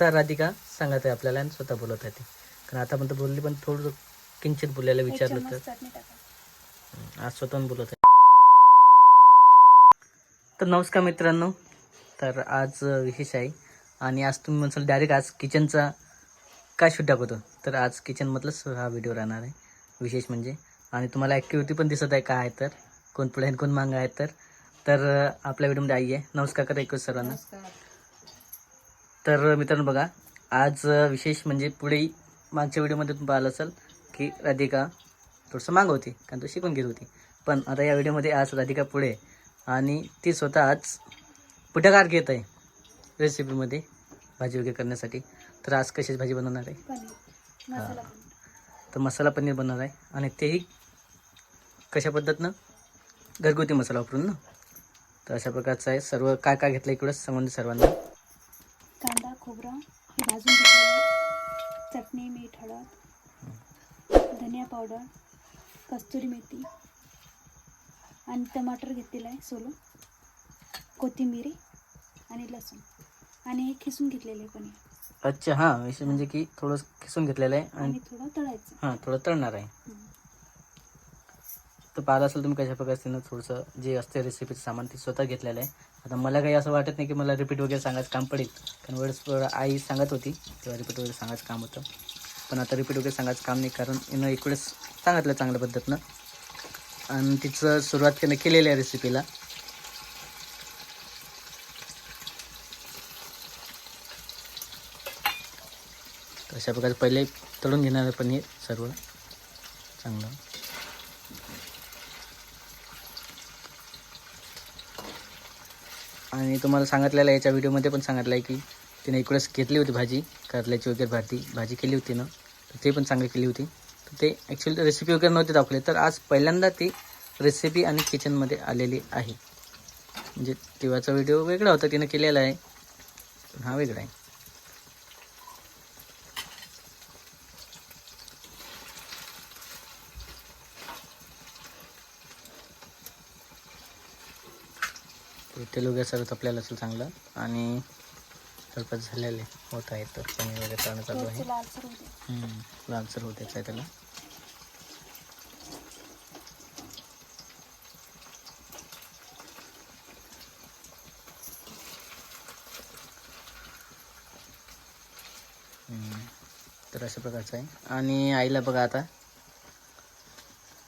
तर राधिका सांगत आहे आपल्याला आणि स्वतः बोलत आहे ती. कारण आतापर्यंत बोलली पण थोडं किंचित बोलायला एक विचारलं तर. आज स्वतःहून बोलत आहे. तर नमस्कार मित्रांनो. तर आज विशेष आहे. आणि आज तुम्ही म्हणसाल डायरेक्ट आज किचनचा काय शूट दाखवतो? तर आज किचनमधलाच हा व्हिडिओ राहणार आहे. विशेष म्हणजे. आणि तुम्हाला ॲक्टिव्हिटी पण दिसत आहे काय आहे तर. कोण पुढे कोण मागं आहे तर. तर आपल्या व्हिडिओमध्ये आई आहे. नमस्कार करा एकच सर्वांना तर मित्रांनो बघा आज विशेष म्हणजे पुढे मागच्या व्हिडिओमध्ये तुम्ही पाहिलं असेल की राधिका थोडंसं मागं होती कारण तो शिकून घेत होती. पण आता या व्हिडिओमध्ये आज राधिका पुढे. आणि ती स्वतः आज पुढाकार घेत आहे रेसिपीमध्ये भाजी वगैरे करण्यासाठी. तर आज कशाची भाजी बनवणार आहे? पनीर. तर मसाला पनीर बनवणार आहे आणि तेही कशा पद्धतीनं? घरगुती मसाला वापरून ना? तर अशा प्रकारचं आहे. सर्व काय काय घेतलं इकडंच सांगून दे सर्वांना. पावडर कस्तुरी मेथी आणि टमाटर घेतलेलं आहे सोलून कोथिंबीर आणि लसूण. आणि हे खिसून घेतलेलं आहे पनीर अच्छा हां विशेष म्हणजे की थोडं खिसून घेतलेलं आहे आणि थोडं तळायचं. हां थोडं तळणार आहे. तर पाहिलं असेल तुम्ही कशा प्रकारचं थोडंसं जे असते रेसिपीचं सामान ते स्वतः घेतलेलं आहे. आता मला काही असं वाटत नाही की मला रिपीट वगैरे सांगायचं काम पडेल. कारण वेळेस आई सांगत होती तेव्हा रिपीट वगैरे सांगायचं काम होतं. पण आता रिपीट वगैरे सांगायचं काम नाही कारण हिनं इकडेच सांगितलं चांगल्या पद्धतीनं. आणि तिचं सुरुवात तिनं केलेली आहे रेसिपीला अशा प्रकारे पहिले तळून घेणार पनीर सर्व. चांगलं. आणि तुम्हाला सांगितलेलं याच्या व्हिडिओमध्ये पण सांगितलं आहे की तिने इकडेच घेतली होती भाजी कारल्याची वगैरे भाजी भाजी केली होती ना. तर ते पण चांगली केली होती. तर ते ॲक्च्युली रेसिपी वगैरे नव्हते दाखवले. तर आज पहिल्यांदा ती रेसिपी आणि किचनमध्ये आलेली आहे. म्हणजे तेव्हाचा व्हिडिओ वेगळा होता तिनं केलेला आहे. पण हा वेगळा आहे. तेल वगैरे सर्व आपल्याला असेल चांगलं. आणि सरपच झालेले होत आहे तर पनीर वगैरे तळणं चालू आहे. लालसर होते. आहे त्याला तर अशा प्रकारचं आहे. आणि आईला बघा आता.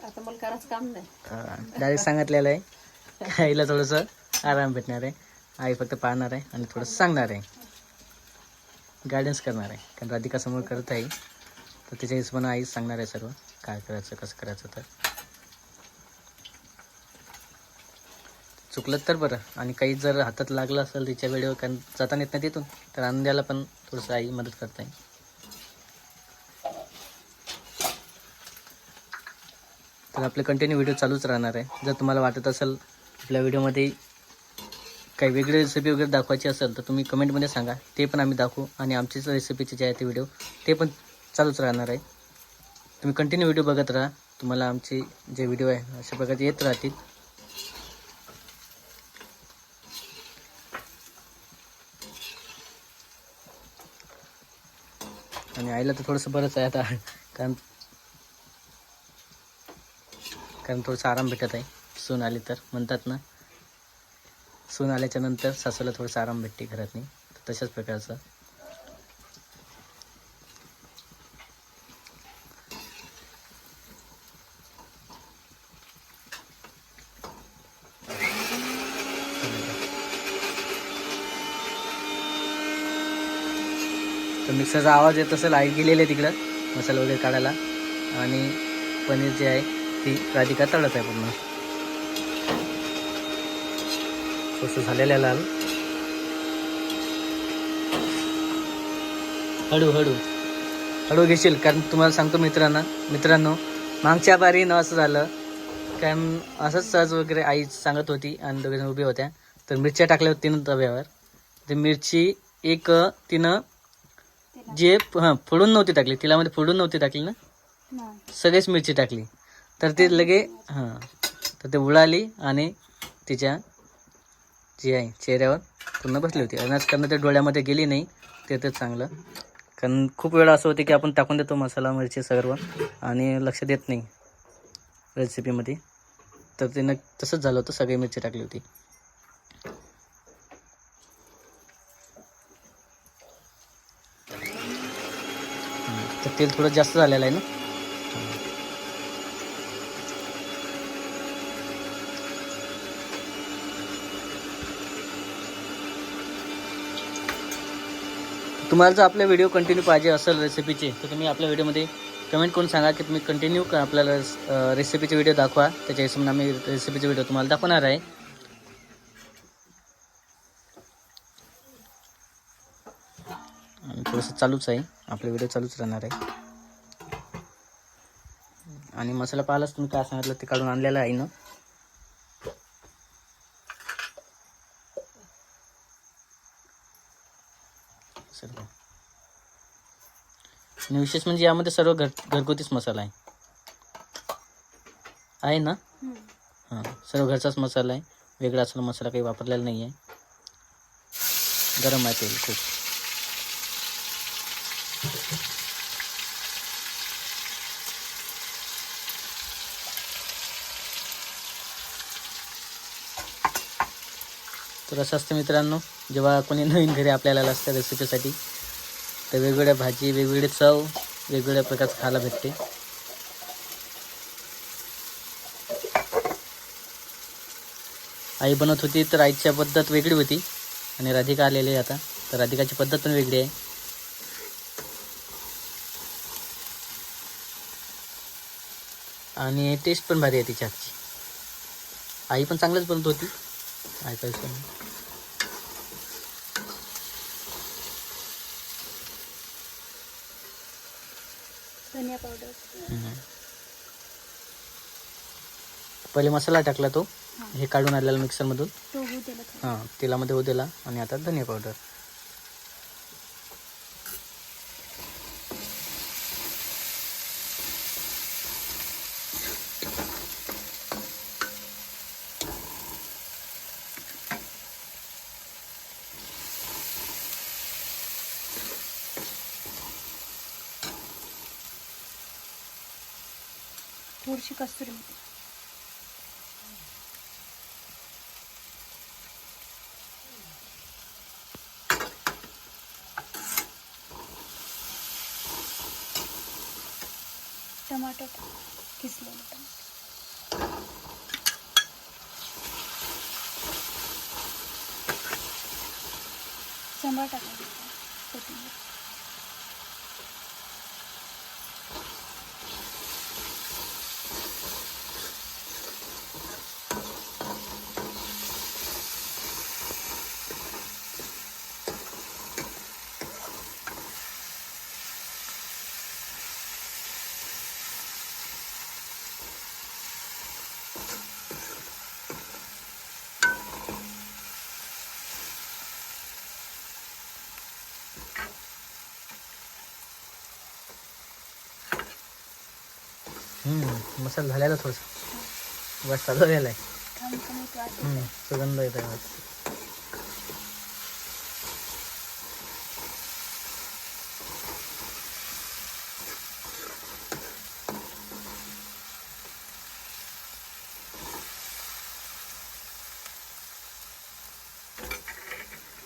आता मला करायचं काम नाही. डायरेक्ट सांगितलेलं आहे. आईला थोडंसं आराम भेटणार आहे. आई फक्त पाहणार आहे आणि थोडंसं सांगणार आहे. गायडन्स करणार आहे. कारण राधिका समोर करत आहे. तर त्याच्या हिशोबानं आई सांगणार आहे सर्व. काय करायचं कसं करायचं तर. चुकलं तर बरं. आणि काही जर हातात लागलं असेल तिच्या वेळेवर कारण जाता येत नाही तिथून तर आनंद्याला पण थोडंसं आई मदत करत आहे. तर आपले कंटिन्यू व्हिडिओ चालूच राहणार आहे. जर तुम्हाला वाटत असेल आपल्या व्हिडिओमध्ये काही वेगळी रेसिपी वगैरे दाखवायची असेल तर तुम्ही कमेंटमध्ये सांगा. ते पण आम्ही दाखवू आणि आमचीच रेसिपीचे जे आहे ते व्हिडिओ ते पण चालूच राहणार आहे. तुम्ही कंटिन्यू व्हिडिओ बघत राहा. तुम्हाला आमचे जे व्हिडिओ आहे अशा प्रकारचे येत राहतील. आणि आईला तर थोडंसं बरंच आहे आता कारण कारण थोडंसं आराम भेटत आहे. सून आली तर म्हणतात ना सून आल्याच्यानंतर सासूला थोडंसं आराम भेटते घरात नाही तर तशाच प्रकारचं. तर मिक्सरचा आवाज येत असेल आई गेलेली आहे तिकडं मसाला वगैरे काढायला. आणि पनीर जे आहे ती राधिका तळत आहे पूर्ण. थोडंसं झालेलं आहे लाल. हळू हळू. हळू घेशील कारण तुम्हाला सांगतो मित्रांना मित्रांनो मागच्या बारीनं असं झालं कारण असंच सहज वगैरे आई सांगत होती आणि दोघेजण उभे होत्या. तर मिरच्या टाकल्या होत्या तिनं तव्यावर. ते मिरची एक तिनं जे हां फोडून नव्हती टाकली तिलामध्ये फोडून नव्हती टाकली ना? नाही. सगळीच मिरची टाकली. तर ते लगे हां तर ते उडाली आणि तिच्या जी आहे चेहऱ्यावर. पूर्ण बसली होती. अनाज करणं ते डोळ्यामध्ये गेली नाही ते तर चांगलं. कारण खूप वेळा असं होते की आपण टाकून देतो मसाला मिरची सर्व आणि लक्ष देत नाही रेसिपीमध्ये तर त्यानं तसंच झालं होतं सगळी मिरची टाकली होती. तर तेल थोडं जास्त झालेलं आहे ना? तुम्हाला जर आपले व्हिडिओ कंटिन्यू पाहिजे असेल रेसिपीचे तर तुम्ही आपल्या व्हिडिओमध्ये कमेंट करून सांगा की तुम्ही कंटिन्यू आपल्याला रेसिपीचे व्हिडिओ दाखवा. त्याच्या हिशोबाने आम्ही रेसिपीचे व्हिडिओ तुम्हाला दाखवणार आहे. आणि थोडंसं चालूच आहे. आपले व्हिडिओ चालूच राहणार आहे. आणि मसाला पाहिलाच तुम्ही काय सांगितलं ते काढून आणलेलं आहे ना. सर्व आणि विशेष म्हणजे यामध्ये सर्व घर घरगुतीच मसाला आहे. आहे ना. हां सर्व घरचाच मसाला आहे. वेगळा असला मसाला काही वापरलेला नाही आहे गरम आहे तेल खूप. तर असं असतं मित्रांनो. जेव्हा कोणी नवीन घरी आपल्याला आलं असतं रेसिपीसाठी तर वेगवेगळ्या भाजी वेगवेगळे चव वेगवेगळ्या प्रकारचं खायला भेटते. आई बनवत होती तर आईच्या पद्धत वेगळी होती आणि राधिका आलेली आहे आता. तर राधिकाची पद्धत पण वेगळी आहे. आणि टेस्ट पण भारी आहे तिच्या हातची आई पण चांगलंच बनत होती. ऐकायचं पावडर. पहिले मसाला टाकला तो. हां. हे काढून आणलेला मिक्सरमधून तो होऊ दिला थोडा. हां तेलामध्ये होऊ दिला. आणि आता धनिया पावडर थोडीशी कस्तुरी मेथी टमाटर किसलेलं टमाटर सांबार टाकायचा कोथिंबीर मसाला झालेला थोडस. बस चालू झालेला आहे. सुगंध येत आहे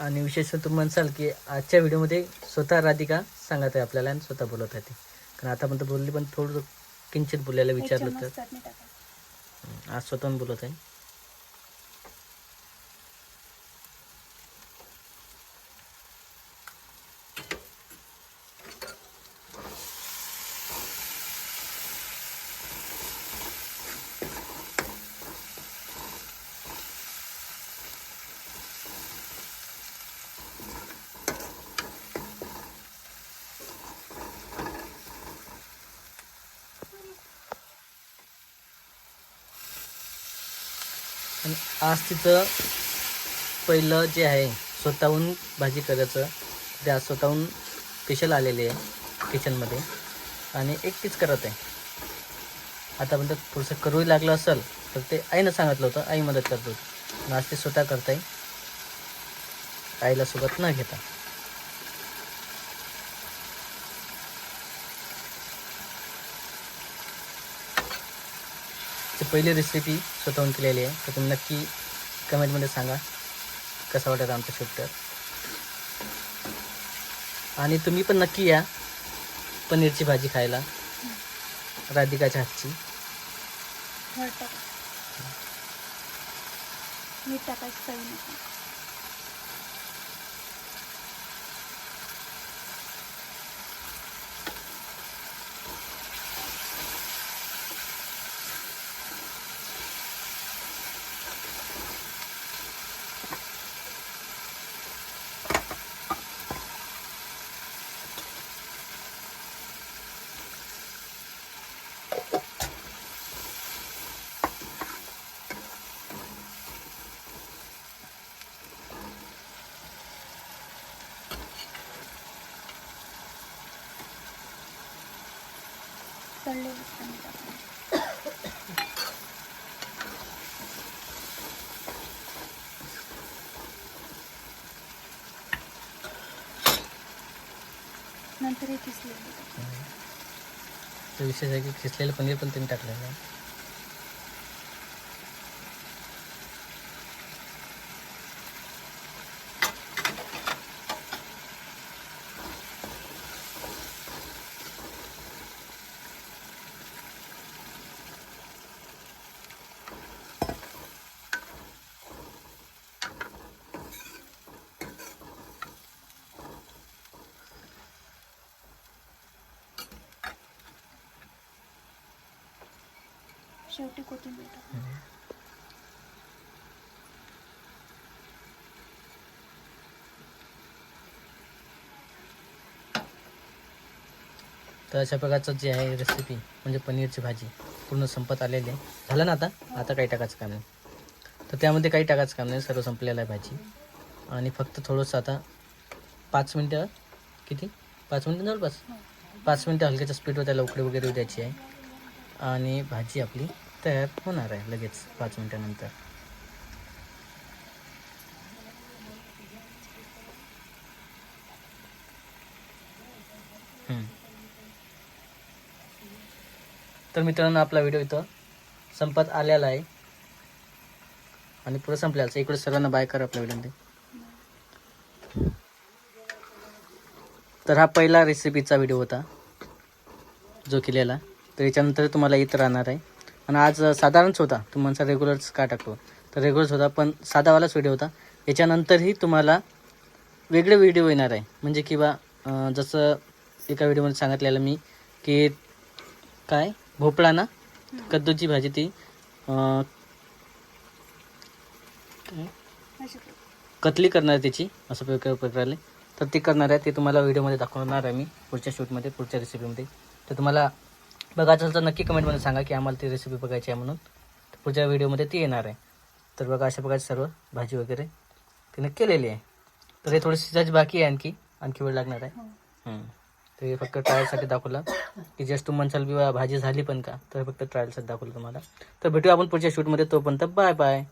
आणि विशेष तुम्ही म्हणसाल की आजच्या व्हिडिओमध्ये स्वतः राधिका सांगत आहे आपल्याला आणि स्वतः बोलत आहे ती कारण आतापर्यंत बोलली पण थोडं किंचित बोलायला विचारलं तर. आज स्वतःहून बोलत आहे. आणि आज तिचं पहिलं जे आहे स्वतःहून भाजी करायचं ते आज स्वतःहून स्पेशल आलेले आहे किचनमध्ये आणि एकटीच करत आहे. आतापर्यंत थोडंसं करूही लागलं असेल तर ते आईनं सांगितलं होतं आई मदत करतो आज ते स्वतः करत आहे आईला सोबत न घेता. पहिली रेसिपी स्वतःहून केलेली आहे. तर तुम्ही नक्की कमेंटमध्ये सांगा कसं वाटत आमचं शूट तर आणि तुम्ही पण नक्की या पनीरची भाजी खायला. राधिकाच्या हातची. मीठ टाकायचं तळले नंतर हे किसलेलं टाका. विशेष आहे की खिसलेलं पनीर पण तुम्ही टाकलेलं आहे. शेवटी कोथिंबीर टाका. तर अशा प्रकारचं जे आहे रेसिपी म्हणजे पनीरची भाजी पूर्ण संपत आलेली आहे. झालं ना आता? आता काही टाकायचं काम नाही. तर त्यामध्ये काही टाकायचं काम नाही सर्व संपलेलं आहे भाजी. आणि फक्त थोडंसं आता पाच मिनटं किती? पाच मिनटं जवळपास पाच मिनटं हलक्याच्या स्पीडवर त्याला उकडी वगैरे द्यायची आहे. आणि भाजी आपली तयार होणार आहे लगेच पाच मिनटानंतर. तर मित्रांनो आपला व्हिडिओ इथं संपत आलेला आहे. आणि पुढे संपलेला इकडे सर्वांना बाय करा आपल्या व्हिडिओमध्ये तर हा पहिला रेसिपीचा व्हिडिओ होता. जो केलेला. तर याच्यानंतर तुम्हाला येत राहणार आहे. आणि आज साधारणच होता. तुम्हाला रेग्युलरच का टाकतो? तर रेग्युलरच होता पण साधावालाच व्हिडिओ होता. याच्यानंतरही तुम्हाला वेगळे व्हिडिओ येणार आहे. म्हणजे किंवा जसं एका व्हिडिओमध्ये सांगितलेलं मी की काय? भोपळा ना कद्दूची भाजी ती कतली करणार आहे त्याची असं प्रकार प्रकारे तर ती करणार आहे ते तुम्हाला व्हिडिओमध्ये दाखवणार आहे मी पुढच्या शूटमध्ये पुढच्या रेसिपीमध्ये तर तुम्हाला बघायचं असेल तर नक्की कमेंटमध्ये सांगा की आम्हाला ती रेसिपी बघायची आहे म्हणून. तर पुढच्या व्हिडिओमध्ये ती येणार आहे. तर बघा अशा प्रकारची सर्व भाजी वगैरे तिने केलेली आहे. तर हे थोडी शिजायची बाकी आहे आणखी. आणखी वेळ लागणार आहे. तर हे फक्त ट्रायलसाठी दाखवलं. की जस्ट तू म्हणसाल बी बा भाजी झाली पण का? तर फक्त ट्रायलसाठी दाखवलं तुम्हाला. तर भेटू आपण पुढच्या शूटमध्ये तोपर्यंत बाय बाय